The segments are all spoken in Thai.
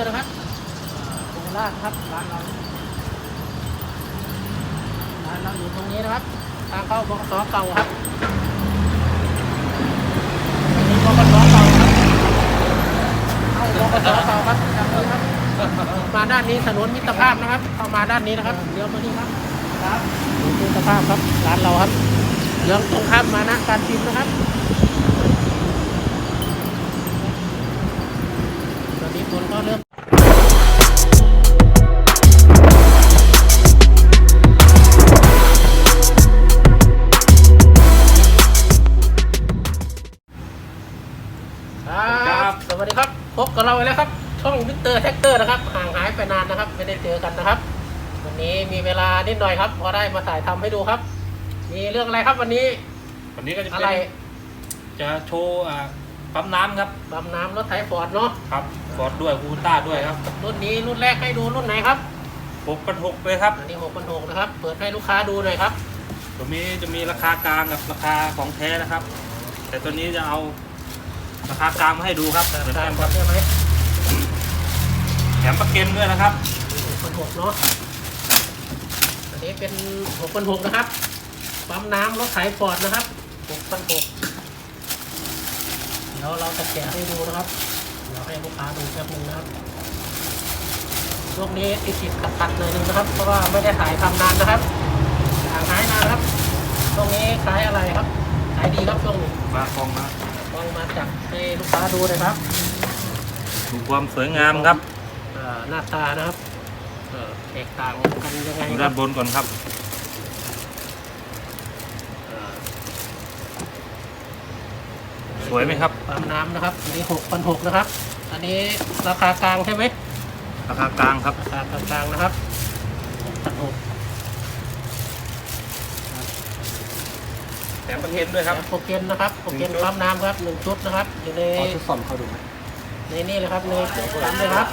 ร์นะครับโคราชครับร้านเราร้านเราอยู่ตรงนี้นะครับ ทางเข้าบกสเก่าครับนี่บกสเก่าครับเข้าบกสเก่าครับจากนี้ครับ มาด้านนี้ถนนมิตรภาพนะครับ เข้ามาด้านนี้นะครับเลี้ยวมานี่ครับ ครับถนนมิตรภาพครับ ร้านเราครับเลี้ยวตรงข้ามมานะการพิมพ์นะครับตอนนี้คนก็เริ่ม เราอีกแล้วครับ ช่องมิสเตอร์แท็กเตอร์นะครับ ห่างหายไปนานนะครับ ไม่ได้เจอกันนะครับ วันนี้มีเวลานิดหน่อยครับ พอได้มาถ่ายทำให้ดูครับ มีเรื่องอะไรครับวันนี้วันนี้ก็จะอะเป็ไรนจะโชว์อ่าปั๊มน้ำครับบำน้ำรถไถฟอร์ดเนาะครับฟอร์ดด้วยคูต้าด้วยครับรุ่นนี้รุ่นแรกให้ดูรุ่นไหนครับหกพันหกเลยครับอันนี้หกพันหกนะครับ เปิดให้ลูกค้าดูหน่อยครับ ตัวนี้จะมีราคากลางกับราคาของแท้นะครับ แต่ตัวนี้จะเอา ราคากลางมาให้ดูครับเหมือนตากัมนก่อนได้ไหมแถมประเก็นด้วยนะครับหกพันหกเนาะอันนี้เป็นหกพันหกนะครับปั๊มน้ำรถไถฟอร์ดนะครับหกพันหกเดี๋ยวเราจะแกะให้ดูนะครับเดี๋ยวให้ลูกค้าดูแป๊บนึงนะครับช่วงนี้ติดติดขัดขัดๆหน่อยหนึงนะครับ เพราะว่าไม่ได้ถ่ายทำนานนะครับห่างหายนานครับช่วงนี้ขายอะไรครับ ขายดีครับช่วงนี้มากองนะล องมาจับให้ลูกค้าดูนะครับดูความสวยงามครับหน้าตานะครับเอแตกต่างกันยังไงด้านบนก่อนครับสวยไหมครับ ปั๊มน้ำนะครับอันนี้หกพันหกนะครับ อันนี้ราคากลางใช่ไหม ราคากลางครับ ราคากลางนะครับ6,600 มประเก็นด้วยครับโปรเกนนะครับโปรเกนปั๊มน้ำครับหนึ่งชุดนะครับอยู่ในเอาชุดซ่อมเขาดูไหมในนี่เลยครับในปั๊มเลยครับ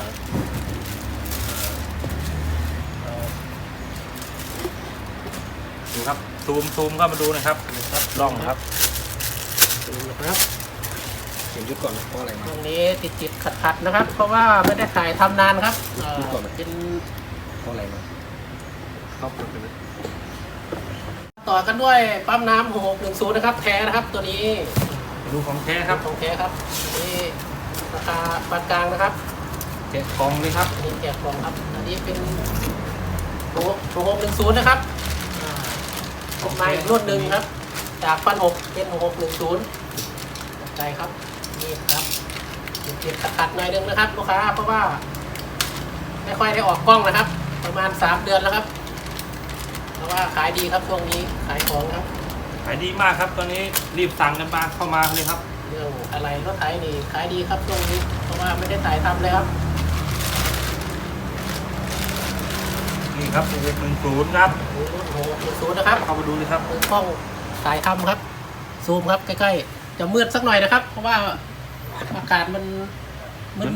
ดูครับซูมซูมเข้ามาดูนะครับครับลองครับดูนะครับเขียนยุดก่อนนะเพราะอะไรมาตรงนี้ติดติดขัดขัดๆนะครับ เพราะว่าไม่ได้ถ่ายทำนานครับเอ่อดูก่อนไหมเป็นเพราะอะไรมาเข้าไปเลย ต่อกันด้วยปั๊มน้ำหกหนึ่งศูนย์นะครับแท้นะครับตัวนี้ดูของแท้ครับของแท้ครับอันนี้ราคาปานกลางนะครับแกะกล่องเลยครับอันนี้แจกกล่องครับ อันนี้เป็นโหหกหนึ่งศูนย์นะครับอ่าออกมาอีกรุ่นหนึ่งครับ จากพันหกเป็นหกหนึ่งศูนย์ใจครับนี่ครับเก็บขัดๆหน่อยนึงนะครับลูกค้าเพราะว่า ไม่ค่อยได้ออกกล้องนะครับ ประมาณสามเดือนแล้วครับ เพราะว่าขายดีครับช่วงนี้ขายของครับขายดีมากครับตอนนี้รีบสั่งกันมาเข้ามาเลยครับ เรื่องอะไรรถไถนี่ขายดีครับช่วงนี้เพราะว่าไม่ได้ถ่ายทำเลยครับนี่ครับหนึ่งศูนย์ครับรุ่นหกหนึ่งศูนย์นะครับเข้ามาดูเลยครับมือกล้องถ่ายทำครับ ซูมครับใกล้ๆจะมืดสักหน่อยนะครับ เพราะว่าอากาศมัน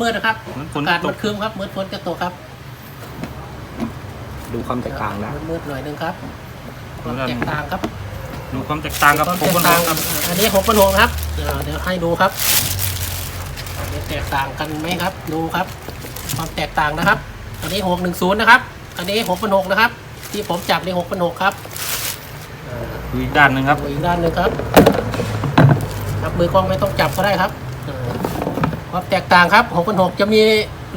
มืดๆนะครับเหมือนฝนอากาศตมันกครึ้มครับมืดฝนจะตกครับ ดูความแตกต่างนะมืดๆหน่อยหนึงครับความแตกต่างครับดูความแตกต่างกับความผมแตคกนต่างครับ อันนี้หกพันหกครับ เดี๋ยวเดี๋ยวให้ดูครับอันนี้แตกต่างกันไหมครับ ดูครับ ความแตกต่างนะครับ อันนี้หกหนึ่งศูนย์นะครับ อันนี้หกพันหกนะครับ ที่ผมจับนี่หกพันหกครับอ่าดูอีกด้านหนึ่งครับดูอีกด้านหนึ่งครับครับมือกล้องไม่ต้องจับก็ได้ครับเออความแตกต่างครับ6 6 0จะมี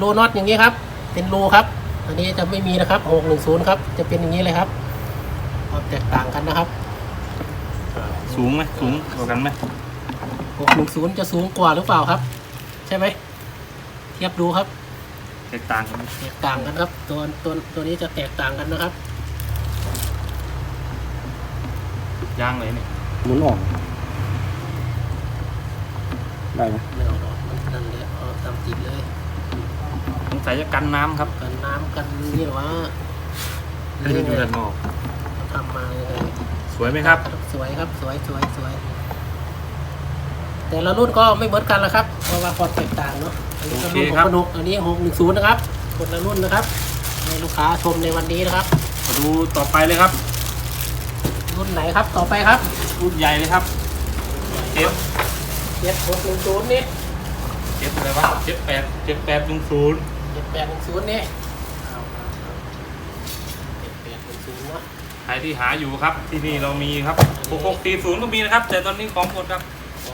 รูน็อตอย่างนี้ครับ เป็นรูครับ อันนี้จะไม่มีนะครับ610ครับ จะเป็นอย่างนี้เลยครับความแตกต่างกันนะครับสูงไหมสูงกว่ากันไหม610จะสูงกว่าหรือเปล่าครับ ใช่ไหมเทียบดูครับ แตกต่างกันไหมแตกต่างกันครับ ตัวตัวตัวนี้จะแตกต่างกันนะครับยางเลยเนี่ยหมุนออก ได้ไหมไม่เอาหรอกมันนั่นเลยเอาตามติดเลย สงสัยจะกันน้ำครับกันน้ำกันนี่หรอวะให้ดูด้านนอกทำมายังไงสวยไหมครับ สวยครับสวยสวยสวยแต่ละรุ่นก็ไม่เหมือนกันละครับเพราะว่าความแตกต่างเนาะอันนี้ก็รุ่นโอเคหกครับพันหกอันนี้หกหนึ่งศูนย์นะครับคนละรุ่นนะครับให้ลูกค้าชมในวันนี้นะครับมาดูต่อไปเลยครับ รุ่นไหนครับต่อไปครับ รุ่นใหญ่เลยครับเจ็ดเจ็ดหกหนึ่งศูนย์นี่เจ็ดอะไรวะเจ็ดแปดเจ็ดแปดหนึ่งศูนย์ เเจ็ดแปดหนึ่งศูนย์นี่เอาเจ็ดแปดหนึ่งศูนย์เนาะใครที่หาอยู่ครับ ที่นี่เรามีครับ6640ก็มีนะครับ แต่ตอนนี้ของหมดครับ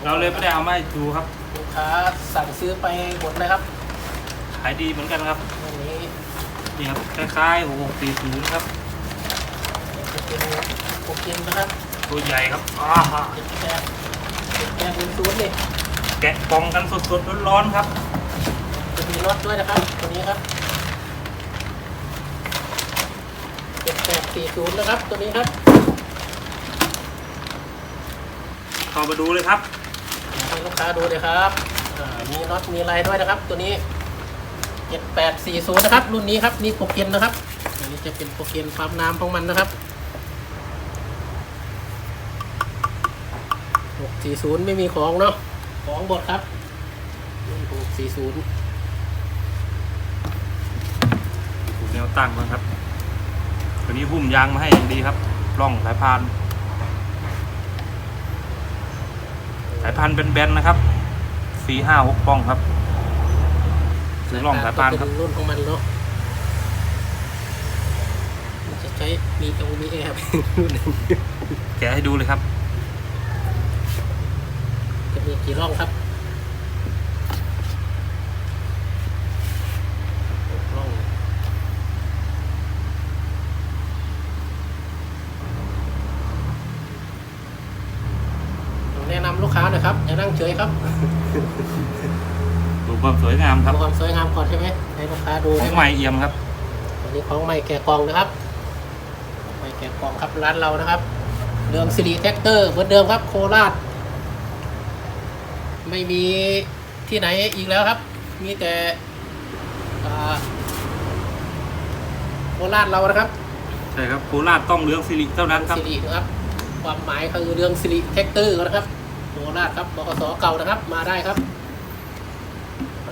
เราเลยไม่ได้เอามาให้ดูครับลูกค้าสั่งซื้อไปหมดเลยครับขายดีเหมือนกันครับวันนี้นี่ครับคล้ายๆ6640ครับจะเป็นโปรกินนะครับตัวใหญ่ครับอ้าเจ็ดแปดเจ็ดแปดหนึ่งศูนย์นี่แกะกล่องกันสดๆร้อนๆครับจะมี น็อตด้วยนะครับ ตัวนี้ครับเจ็ดแปดสี่ศูนย์นะครับ ตัวนี้ครับ เข้ามาดูเลยครับให้ลูกค้าดูเลยครับอ่ามีน็อตมีอะไรด้วยนะครับ ตัวนี้เจ็ดแปดสี่ศูนย์นะครับ รุ่นนี้ครับนี่โปรเกนนะครับอันนี้จะเป็นโปรเกนปั๊มน้ำของมันนะครับหกสี่ศูนย์ไม่มีของเนาะของบดครับหกสี่ศูนย์ ดูแน วตั้งมันครับ ตัวนี้หุ้มยางมาให้อย่างดีครับร่องสายพาน สายพานเป็นแบนๆนะครับสี่ห้าหกป้องครับถึงร่องสายพานครับเป็นรุ่นของมันเนาะมันจะใช้มีเอลมีแอร์รุ่นหนึ่งแกะให้ดูเลยครับ จะมีกี่ร่องครับหกร่องแนะนำลูกค้าหน่อยครับอย่านั่งเฉยครับดูความสวยงามครับดูความสวยงามก่อนใช่ไหมให้ลูกค้าดูขอใช่งไหใหมม่เอี่ยมครับอันนี้ของใหม่แกะกล่องนะครับใหม่แกะกล่องครับร้านเรานะครับเรืองสิริแท็กเตอร์เหมือนเดิมครับโคราช ไม่มีที่ไหนอีกแล้วครับ มีแต่อ่าโคราชเรานะครับใช่ครับโคราชต้องเหลืองสิริเท่านั้นครับสิรินะครับความหมายคือเรืองสิริแท็กเตอร์นะครับ โคราชครับบกสเก่านะครับ มาได้ครับ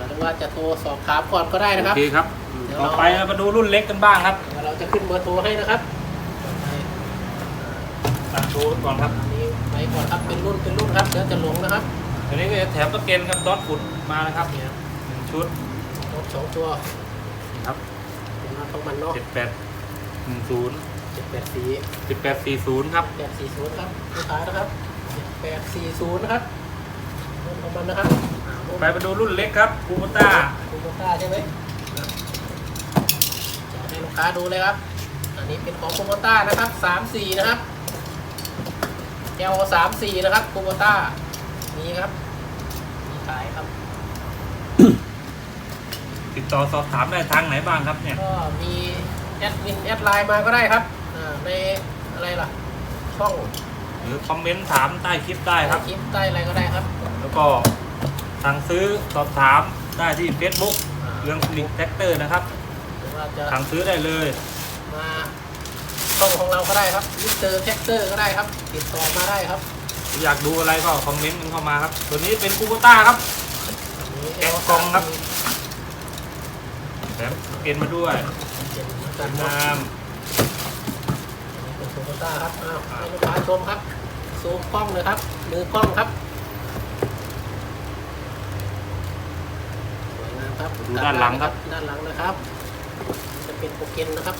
หรือว่าจะโทรสอบถามก่อนก็ได้นะคโอรับเคครับ เดี๋ยวต่อเราไปเรามาดูรุ่นเล็กกันบ้างครับเดี๋ยวเราจะขึ้นเบอร์โทรให้นะครับตัดดูก่อนครับอันนี้ไปก่อนครับเป็นรุ่นเป็นรุ่นครับเดี๋ยวจะหลงนะครับตัวนี้ก็จะแถมตะเกนกับดอทฟุตมานะครับเนี่ยหนึ่งชุดรถสองตัวนี่ครับเป็นน็อตของมันเนาะเจ็ดแปดหนึ่งศูนย์เจ็ดแปดสี่เจ็ดแปดสี่ศูนย์ครับ แปดสี่ศูนย์ครับลูกค้านะครับเจ็ด แปดสี่ศูนย์นะครับรุ่นของมันนะครับอ่ารุ่นไปมาดูรุ่นเล็กครับคูโบต้าคูโบต้าใช่ไหมอะจะให้ลูกค้าดูเลยครับ อันนี้เป็นของคูโบต้านะครับสามสี่นะครับแกวสามสี่นะครับคูโบต้ามีครับ มีขายครับ ติดต่อสอบถามได้ทางไหนบ้างครับเนี่ย ก็มีแอดมินแอดไลน์มาก็ได้ครับอ่าในอะไรล่ะ ช่องห รือคอมเมนต์ถามใต้คลิปได้ครับ คลิปใต้อะไรก็ได้ครับแล้วก็สั่งซื้อสอบถามได้ที่ Facebook อ่าเรื่องสลิกแท็กเตอร์นะครับหรือว่าจะสั่งซื้อได้เลย มาช่องของเราก็ได้ครับมิสเตอร์แท็กเตอร์ก็ได้ครับ ติดต่อมาได้ครับอยากดูอะไรก็คอมเมนต์กันเข้ามาครับ ตัวนี้เป็นคูโบต้าครับอันนี้แกะกล่องครับแถมเกนมาด้วยเป็นสกาวยรงามเป็นโคโบต้าครับอ้าวให้ลูกค้าชมครับ ซูมกล้องเลยครับ มือกล้องครับสวยงามครับดูด้านหลังครับ ด้านหลังนะครับ จะเป็นโปรเกนนะครับ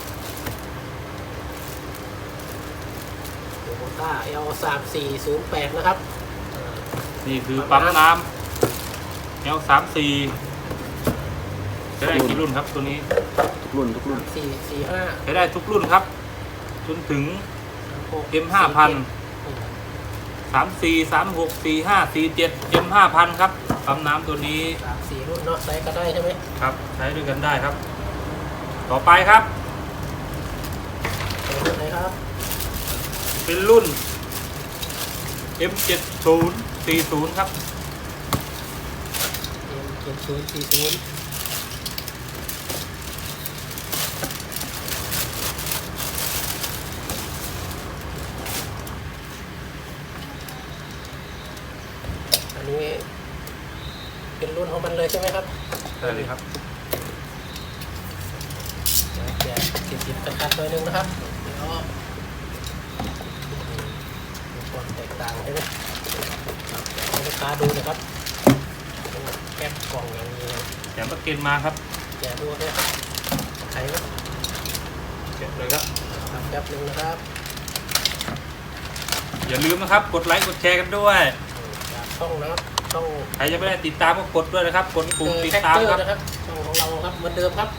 โคโบต้า L สามสี่ศูนย์แปดนะครับอ่านี่คือปั๊มน้ำ L สามสี่จะได้กี่รุ่นครับตัวนี้ทุกรุ่นทุกรุ่นสี่สี่ห้า จะได้ทุกรุ่นครับ จนถึงหก M ห้าพัน สามสี่สามหกสี่ห้าสี่เจ็ด M ห้าพันครับปั๊มน้ำตัวนี้สามสี่รุ่นเนาะใช้ก็ได้ใช่ไหมครับ ใช้ด้วยกันได้ครับ ต่อไปครับ เป็นรุ่นไหนครับ เป็นรุ่น M เจ็ดศูนย์สี่ศูนย์ครับเอ็มเจ็ดศูนย์สี่ศูนย์อันนี้ เป็น รุ่นของมันเลยใช่ไหมครับได้เลยครับเดี๋ยวแกะติดติดๆขัดๆหน่อยนึงนะครับเดี๋ยวดูความแตกต่างใช่ไหมครับเดี๋ยวให้ลูกค้าดูนะครับเป็นแก๊ปกล่องอย่างนี้เลยแถมตะเกนมาครับอแกะดูนะครับไขครับเก็บเลยครับ ครับแป๊บนึงนะครับอย่าลืมนะครับ กดไลค์กดแชร์กันด้วย จากช่องนะครับ ช่องใครยังไม่ได้ติดตามก็กดด้วยนะครับ กดปุ่มติดแท็กตามเตอครับร์นะครับช่องของเราครับเหมือนเดิมครับ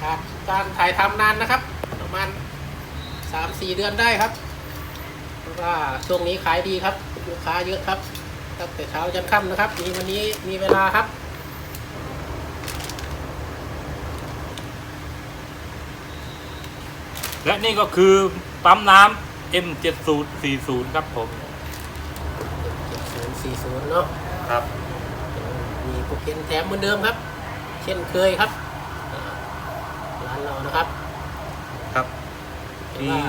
ขาดการถ่ายทำนานนะครับ ประมาณสามสี่เดือนได้ครับ เพราะว่าช่วงนี้ขายดีครับลูกค้าเยอะครับตั้งแต่เช้าจนค่ำนะครับมีวันนี้มีเวลาครับ และนี่ก็คือปั๊มน้ำ M7040 ครับผม 7040 เนาะ ครับ มีโปรเคนแถมเหมือนเดิมครับ เช่นเคยครับอ่าร้านเรานะครับครับแต่มีว่า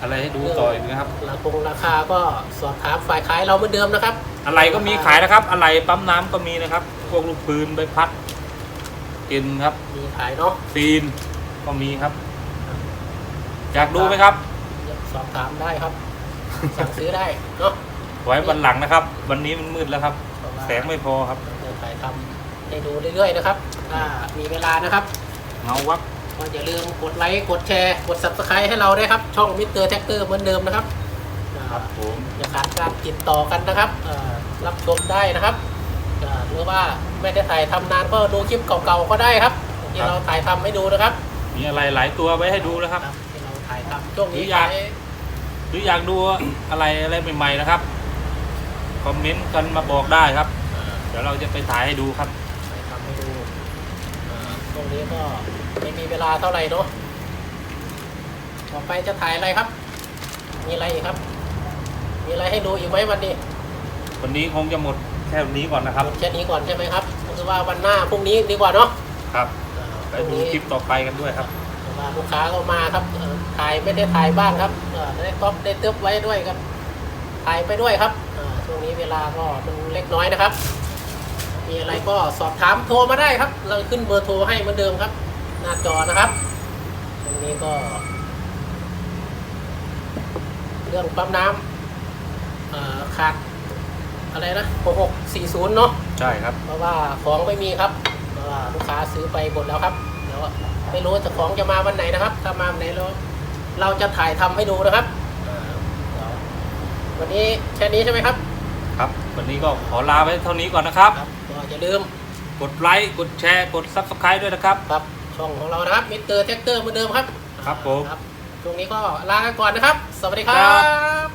อะไรให้ดูต่ออีกนะครับราคงราคาก็สอบถามฝ่ายขายเราเหมือนเดิมนะครับ อะไรก็มีขายนะครับ อะไรปั๊มน้ำก็มีนะครับ พวกลูกปืนใบพัดเอ็นครับ มีขายเนาะซีนก็มีครับ อยากดูไหมครับ สอบถามได้ครับ สั่งซื้อได้เนาะ ไว้วันหลังนะครับ วันนี้มันมืดแล้วครับเพราะว่าแสงไม่พอครับเราจะถ่ายทำให้ดูเรื่อยๆนะครับถ้ามีเวลานะครับเงาวับก็อย่าลืมกดไลค์กดแชร์กด subscribe ให้เราด้วยครับ ช่องมิเตอร์แท็กเตอร์เหมือนเดิมนะครับอ่าครับผมอย่าขาดการติดต่อกันนะครับเอ่อรับชมได้นะครับอ่าหรือว่าไม่ได้ถ่ายทำนานก็ดูคลิปเก่าๆก็ได้ครับ ที่เราถ่ายทำให้ดูนะครับ มีอะไรหลายตัวไว้ให้ดูนะครับครับที่เราถ่ายทำช่วงนี้หรืออยากขายหรืออยากดูอะไรอะไรใหม่ๆนะครับ คอมเมนต์กันมาบอกได้ครับอ่าเดี๋ยวเราจะไปถ่ายให้ดูครับถ่ายทำให้ดูอ่าช่วงนี้ก็ไม่มีเวลาเท่าไหร่เนาะต่อไปจะถ่ายอะไรครับ มีอะไรอีกครับ มีอะไรให้ดูอีกไหมวันนี้วันนี้คงจะหมดแค่นี้ก่อนนะครับ แค่นี้ก่อนใช่ไหมครับก็คือว่าวันหน้าพรุ่งนี้ดีกว่าเนาะครับอ่าไปพรุ่งดูนี้คลิปต่อไปกันด้วยครับเพราะว่าลูกค้าก็มาครับเอ่อถ่ายไม่ได้ถ่ายบ้างครับเอ่อได้ก๊อปได้เติบไว้ด้วยครับถ่ายไปด้วยครับ อ่าช่วงนี้เวลาก็มันเล็กน้อยนะครับ มีอะไรก็สอบถามโทรมาได้ครับ เราขึ้นเบอร์โทรให้เหมือนเดิมครับ หน้าจอนะครับ ตรงนี้ก็ เรื่องปั๊มน้ำเอ่อขาดอะไรนะ6640 เนาะใช่ครับ เพราะว่าของไม่มีครับเพราะว่าลูกค้าซื้อไปหมดแล้วครับเดี๋ยวไม่รู้จะของจะมาวันไหนนะครับ ถ้ามาวันไหนเราเราจะถ่ายทำให้ดูนะครับอ่าเดี๋ยววันนี้แค่นี้ใช่ไหมครับ ครับ วันนี้ก็ขอลาไว้เท่านี้ก่อนนะครับครับก็อย่าลืมกดไลค์กดแชร์กด Subscribe ด้วยนะครับ ครับ ช่องของเรานะครับมิสเตอร์แท็กเตอร์เหมือนเดิมครับครับผม ครับช่วงนี้ก็ลากันก่อนนะครับ สวัสดีครัครับ บ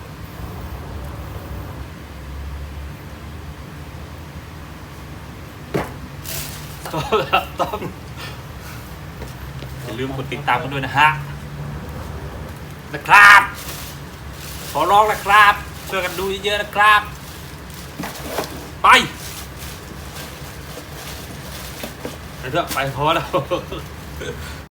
ต้องอย่าลืมกดติดตามกันด้วยนะฮะนะครับ ขอร้องนะครับช่วยกันดูเยอะๆนะครับ ไปไปเถอะไปพอแล้ว